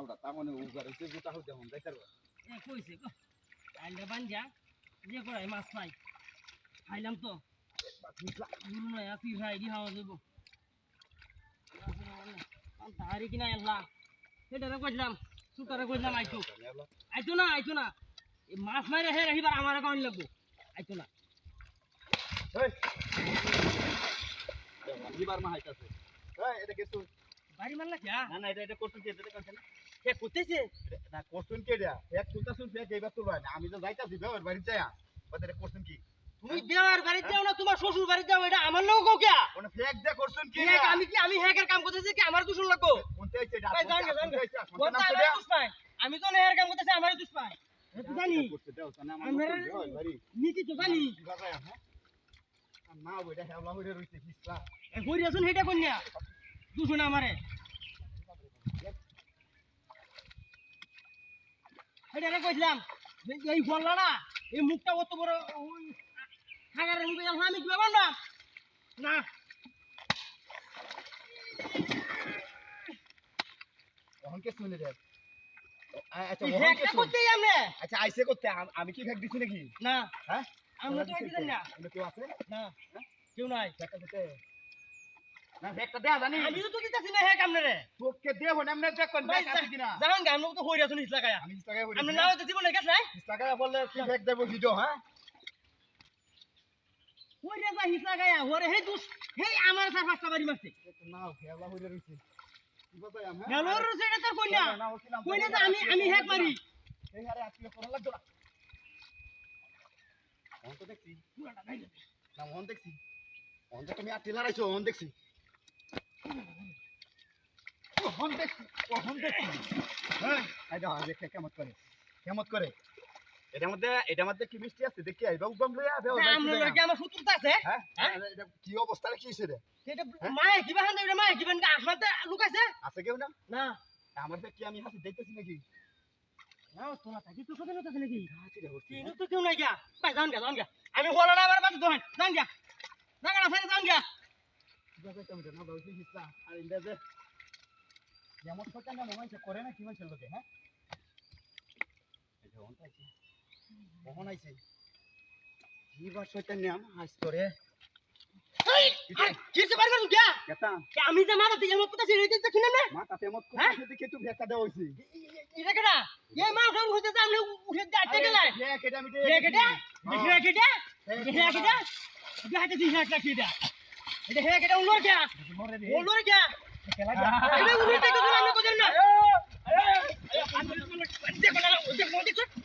নাওটা তা মানে উগারে যে জুতা হইতে হন যাইতার এ কইছে গো আইলা বাঞ্জা যে করাই মাছ পাই খাইলাম তো। গুরু নাই আসি ভাই দি হাওয়া দেবো তাহারি কিনা এল্লা। সেটারে কইলাম সুতারে কইলাম আইতো। আইতো না আইতো না। মাছ মারে হে রাখিবার আমার কাউন লাগবো। আইতো না। দিবার মা হাইতাছে। এই এটা কিছু বাড়ি মারলা যা না না এটা এটা করছুন কি এটা করছেন কে? করতেছে না করছুন কে এটা এক তুলতা শুন ফেক এইবার তুলবা। না আমি তো যাইতাছি বের বাড়ি যায়া। ওটা এটা কি? তুমি দেওয়ার বাড়িতে যাও না তোমার শ্বশুর বাড়িতে যাও এটা আমার লোক গো কে? কোন ফেক দে করছুন কি হ্যাক, আমি কি আমি হ্যাকের কাম করতেছি কি? আমার দূষণ লাগবো কোনতে হইছে এটা? ভাই, জান জান কোনটা নাম আমারই আমি তো নেহার কাম করতেছি আমারই দোষ পায় এটা তো জানি করতে দাও না আমার বাড়ি। নীতি তো জানি কি হ্যাঁ? না ওইটা হেওলা হইরে রইছে হিসলা। করি আছেন সেটা কন্যা দূষণ আমারে। এটা কইছিলাম এই বললা না এই মুখটা অত বড় মুখে যাব আমি কি ব্যাপার না। না শুনে আচ্ছা আমনে আচ্ছা আইসে করতে আমি কি ফেক দিছি নাকি? না। হ্যাঁ? আমরা তো না। কেউ আছে? না। কেউ নাই। দিতে না ফেকটা দেয়া জানি। আমি তো দিতেছি না হ্যাঁ কামনে রে তোকে দেব না এমনি দেখ কোন ভাই ফেক আছে কিনা। গান তো হইরা শুনিস লাগায়া। আমি ইস্তাগায় বলি আমরা নাও তো জীবনে গেছে বিশ বললে কি ফেক দেব ভিডিও হ্যাঁ? হইরা যা হিসা গায়া ওরে হে দুস হে আমার সার পাঁচটা বাড়ি মারছে। না হেওলা হইরে রইছে। কি বাবা আমি গেলোর সেটা তোর কইনা কইনা যে আমি আমি হ্যাক মারি। এই আরে আজকে ফোন লাগতো না। ফোন দেখছি। পুরাটা না দেখছি। তুমি লড়াইছো ফোন দেখছি। ফোন দেখছি ও দেখছি হ্যাঁ দাও আগে কেমত করে কেমত করে? এটার মধ্যে এটার মধ্যে কি মিষ্টি আছে? দেখি আইবা উগম লইয়া আবে আমরা লোকে আমার শত্রুতা আছে। হ্যাঁ এটা কি অবস্থা কি হইছে রে? সেটা মায়ে কিবা হান দেবে মায়ে কিবা আসমাতে লুকাইছে আছে? কেউ না? না। আমার কি আমি হাসি দেখতেছি নাকি। না তোলা থাকি তো সবে নতাছে নাকি? হাসি হচ্ছে তো কেউ নাই গিয়া। ভাই জান গা জান গা আমি হলো না আমার বাদ দোহান জান গা জান গা সাইড জান গা কীভাবে কেমন না বাউসি হিসলা আর ইন্দা যে যেমন সকাল না মনে করে না কি মানুষের লোকে হ্যাঁ? এটা আছে। কখন আইছে? কি বার শয়তান নাম আজ তোরে। এই কিছে পারবে তুই গিয়া আমি যে মাথা দিয়ে মত পতাছি রেতে দেখিনা না মা তাতে মত হ্যাঁ? দেখে তুই ভেকা দেওয়া হইছি এটা কেডা? এই মা উঠে উঠে জানলে উঠে দাঁড়তে গেলে হে কেডা মিটে রে কেডা রে কেডা হ্যাঁ, রে কেডা এটা? হাতে দিছ না কেডা এটা। হে কেডা উলোর কেডা মরে কেডা খেলা যা এটা উলোর থেকে তো আমি কোজন না দেখো না দেখো দেখো